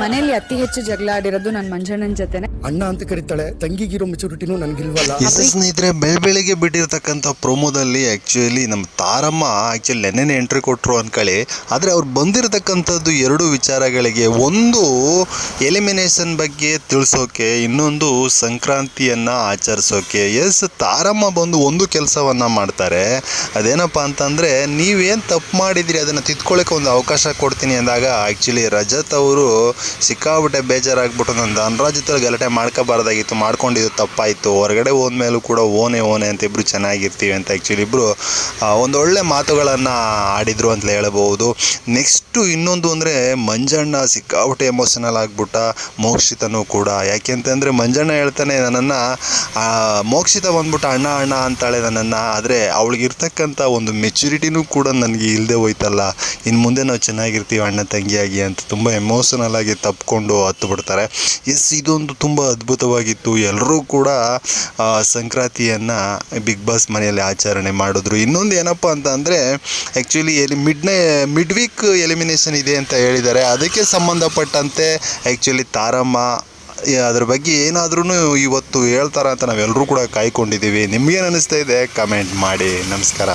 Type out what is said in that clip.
ಮನೇಲಿ ಅತಿ ಹೆಚ್ಚು ಜಗಳ ಆಡಿರೋದು ನನ್ನ ಮಂಜಣ್ಣನ ಜೊತೆನೆ. ಅಣ್ಣ ಅಂತ ಕರೀತಾಳೆ ತಂಗಿಗಿರೋ ಮೆಚುರಿಟಿನೂ ನನಗಿಲ್ವಲ್ಲ. ಎಸ್ ಸ್ನೇಹಿತರೆ ಬೆಳ ಬೆಳಿಗ್ಗೆ ಬಿಟ್ಟಿರ್ತಕ್ಕಂಥ ಪ್ರೋಮೋದಲ್ಲಿ ಆ್ಯಕ್ಚುಲಿ ನಮ್ಮ ತಾರಮ್ಮ ಆ್ಯಕ್ಚುಲಿ ನೆನ್ನೆ ಎಂಟ್ರಿ ಕೊಟ್ಟರು ಅಂದ್ಕೊಳ್ಳಿ ಆದರೆ ಅವ್ರು ಬಂದಿರತಕ್ಕಂಥದ್ದು ಎರಡು ವಿಚಾರಗಳಿಗೆ. ಒಂದು ಎಲಿಮಿನೇಷನ್ ಬಗ್ಗೆ ತಿಳಿಸೋಕೆ ಇನ್ನೊಂದು ಸಂಕ್ರಾಂತಿಯನ್ನು ಆಚರಿಸೋಕೆ. ಎಸ್ ತಾರಮ್ಮ ಬಂದು ಒಂದು ಕೆಲಸವನ್ನು ಮಾಡ್ತಾರೆ. ಅದೇನಪ್ಪ ಅಂತಂದರೆ ನೀವೇನು ತಪ್ಪು ಮಾಡಿದಿರಿ ಅದನ್ನು ತಿದ್ಕೊಳ್ಳೋಕೆ ಒಂದು ಅವಕಾಶ ಕೊಡ್ತೀನಿ ಅಂದಾಗ ಆ್ಯಕ್ಚುಲಿ ರಜತ್ ಅವರು ಸಿಕ್ಕಾಬಿಟ್ಟೆ ಬೇಜಾರಾಗ್ಬಿಟ್ಟು ನನ್ನ ಧನರಾಜ್ ಗಲಾಟೆ ಮಾಡ್ಕೋಬಾರ್ದಾಗಿತ್ತು, ಮಾಡ್ಕೊಂಡಿದ್ದು ತಪ್ಪಾಯಿತು. ಹೊರಗಡೆ ಹೋದ್ಮೇಲೂ ಕೂಡ ಓನೆ ಓನೆ ಅಂತ ಇಬ್ಬರು ಚೆನ್ನಾಗಿರ್ತೀವಿ ಅಂತ ಆ್ಯಕ್ಚುಲಿ ಇಬ್ಬರು ಒಳ್ಳೆ ಮಾತುಗಳನ್ನು ಆಡಿದರು ಅಂತ ಹೇಳಬಹುದು. ನೆಕ್ಸ್ಟು ಇನ್ನೊಂದು ಅಂದರೆ ಮಂಜಣ್ಣ ಸಿಕ್ಕಾಪಟ್ಟೆ ಎಮೋಷನಲ್ ಆಗಿಬಿಟ್ಟ ಮೋಕ್ಷಿತನೂ ಕೂಡ. ಯಾಕೆಂತಂದರೆ ಮಂಜಣ್ಣ ಹೇಳ್ತಾನೆ ನನ್ನನ್ನು ಮೋಕ್ಷಿತ ಬಂದ್ಬಿಟ್ಟು ಅಣ್ಣ ಅಣ್ಣ ಅಂತಾಳೆ ನನ್ನನ್ನು. ಆದರೆ ಅವಳಿಗಿರ್ತಕ್ಕಂಥ ಒಂದು ಮೆಚುರಿಟಿನೂ ಕೂಡ ನನಗೆ ಇಲ್ಲದೆ ಹೋಯ್ತಲ್ಲ. ಇನ್ನು ಮುಂದೆ ನಾವು ಚೆನ್ನಾಗಿರ್ತೀವಿ ಅಣ್ಣ, ತಂಗಿಯಾಗಿ ಅಂತ ತುಂಬ ಎಮೋಷನಲ್ ಆಗಿ ತಪ್ಪಿಕೊಂಡು ಹತ್ತು ಬಿಡ್ತಾರೆ ಎಸ್ ಇದೊಂದು ತುಂಬ ಅದ್ಭುತವಾಗಿತ್ತು. ಎಲ್ಲರೂ ಕೂಡ ಸಂಕ್ರಾಂತಿಯನ್ನು ಬಿಗ್ ಬಾಸ್ ಮನೆಯಲ್ಲಿ ಆಚರಣೆ ಮಾಡಿದ್ರು. ಇನ್ನೊಂದು ಏನಪ್ಪ ಅಂತ ಅಂದರೆ ಆ್ಯಕ್ಚುಲಿ ಎಲಿ ಮಿಡ್ನೇ ಮಿಡ್ ವೀಕ್ ಎಲಿಮಿನೇಷನ್ ಇದೆ ಅಂತ ಹೇಳಿದ್ದಾರೆ. ಅದಕ್ಕೆ ಸಂಬಂಧಪಟ್ಟಂತೆ ಆ್ಯಕ್ಚುಲಿ ತಾರಮ್ಮ ಅದ್ರ ಬಗ್ಗೆ ಏನಾದ್ರೂ ಇವತ್ತು ಹೇಳ್ತಾರ ಅಂತ ನಾವೆಲ್ಲರೂ ಕೂಡ ಕಾಯ್ಕೊಂಡಿದ್ದೀವಿ. ನಿಮ್ಗೇನು ಅನ್ನಿಸ್ತಾ ಇದೆ? ಕಮೆಂಟ್ ಮಾಡಿ. ನಮಸ್ಕಾರ.